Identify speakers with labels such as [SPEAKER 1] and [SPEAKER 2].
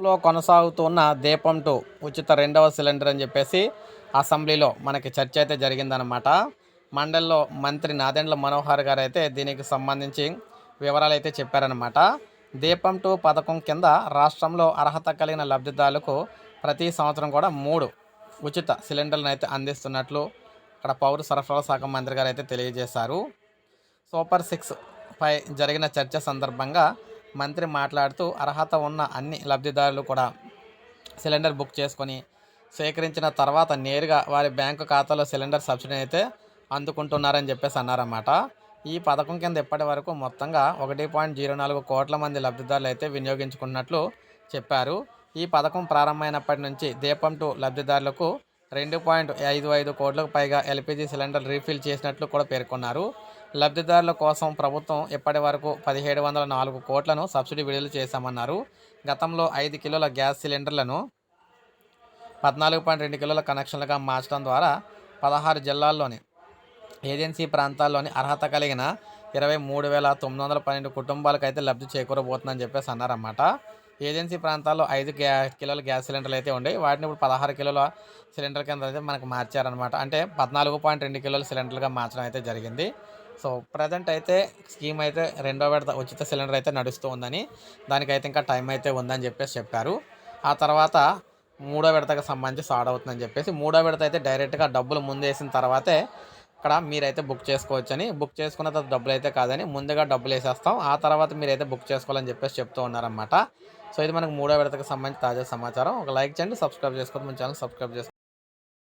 [SPEAKER 1] లో కొనసాగుతున్న దీపం టు ఉచిత రెండవ సిలిండర్ అని చెప్పేసి అసెంబ్లీలో మనకి చర్చ అయితే జరిగిందనమాట మండలిలో మంత్రి నాదెండ్ల మనోహర్ గారు అయితే దీనికి సంబంధించి వివరాలు అయితే చెప్పారనమాట దీపం టు పథకం కింద రాష్ట్రంలో అర్హత కలిగిన లబ్ధిదారులకు ప్రతి సంవత్సరం కూడా మూడు ఉచిత సిలిండర్లను అయితే అందిస్తున్నట్లు అక్కడ పౌర సరఫరాల శాఖ మంత్రి గారు అయితే తెలియజేశారు. సూపర్ సిక్స్ పై జరిగిన చర్చ సందర్భంగా మంత్రి మాట్లాడుతూ అర్హత ఉన్న అన్ని లబ్ధిదారులు కూడా సిలిండర్ బుక్ చేసుకొని సేకరించిన తర్వాత నేరుగా వారి బ్యాంకు ఖాతాలో సిలిండర్ సబ్సిడీ అయితే అందుకుంటున్నారని చెప్పేసి అన్నారన్నమాట. ఈ పథకం కింద ఇప్పటి వరకు మొత్తంగా ఒకటి పాయింట్ జీరో నాలుగు కోట్ల మంది లబ్ధిదారులు అయితే వినియోగించుకున్నట్లు చెప్పారు. ఈ పథకం ప్రారంభమైనప్పటి నుంచి దీపం టు లబ్ధిదారులకు రెండు పాయింట్ ఐదు ఐదు కోట్లకు పైగా ఎల్పిజి సిలిండర్ రీఫిల్ చేసినట్లు కూడా పేర్కొన్నారు. లబ్ధిదారుల కోసం ప్రభుత్వం ఇప్పటి వరకు పదిహేడు వందల నాలుగు కోట్లను సబ్సిడీ విడుదల చేశామన్నారు. గతంలో ఐదు కిలోల గ్యాస్ సిలిండర్లను పద్నాలుగు పాయింట్ రెండు కిలోల కనెక్షన్లుగా మార్చడం ద్వారా పదహారు జిల్లాల్లోని ఏజెన్సీ ప్రాంతాల్లోని అర్హత కలిగిన ఇరవై మూడు వేల తొమ్మిది వందల పన్నెండు కుటుంబాలకు అయితే లబ్ధి చేకూరబోతుందని చెప్పేసి అన్నారన్నమాట. ఏజెన్సీ ప్రాంతాల్లో ఐదు గ్యా కిలోల గ్యాస్ సిలిండర్లు అయితే ఉండేవి వాటిని ఇప్పుడు పదహారు కిలోల సిలిండర్ కింద అయితే మనకు మార్చారనమాట అంటే పద్నాలుగు పాయింట్ రెండు కిలోల సిలిండర్లుగా మార్చడం అయితే జరిగింది. సో ప్రజెంట్ అయితే స్కీమ్ అయితే రెండో విడత ఉచిత సిలిండర్ అయితే నడుస్తూ ఉందని దానికైతే ఇంకా టైం అయితే ఉందని చెప్పేసి చెప్పారు. ఆ తర్వాత మూడో విడతకు సంబంధించి స్టార్ట్ అవుతుందని చెప్పేసి మూడో విడత అయితే డైరెక్ట్గా డబ్బులు ముందేసిన తర్వాతే ఇక్కడ మీరైతే బుక్ చేసుకోవచ్చని. బుక్ చేసుకున్న తర్వాత డబ్బులు అయితే కాదని ముందుగా డబ్బులు వేసేస్తాం ఆ తర్వాత మీరైతే బుక్ చేసుకోవాలని చెప్పేసి చెప్తూ ఉన్నారన్నమాట. సో ఇది మనకు మూడో విడతకు సంబంధించి తాజా సమాచారం. ఒక లైక్ చేయండి సబ్స్క్రైబ్ చేసుకోండి మన ఛానల్ సబ్స్క్రైబ్ చేసుకోండి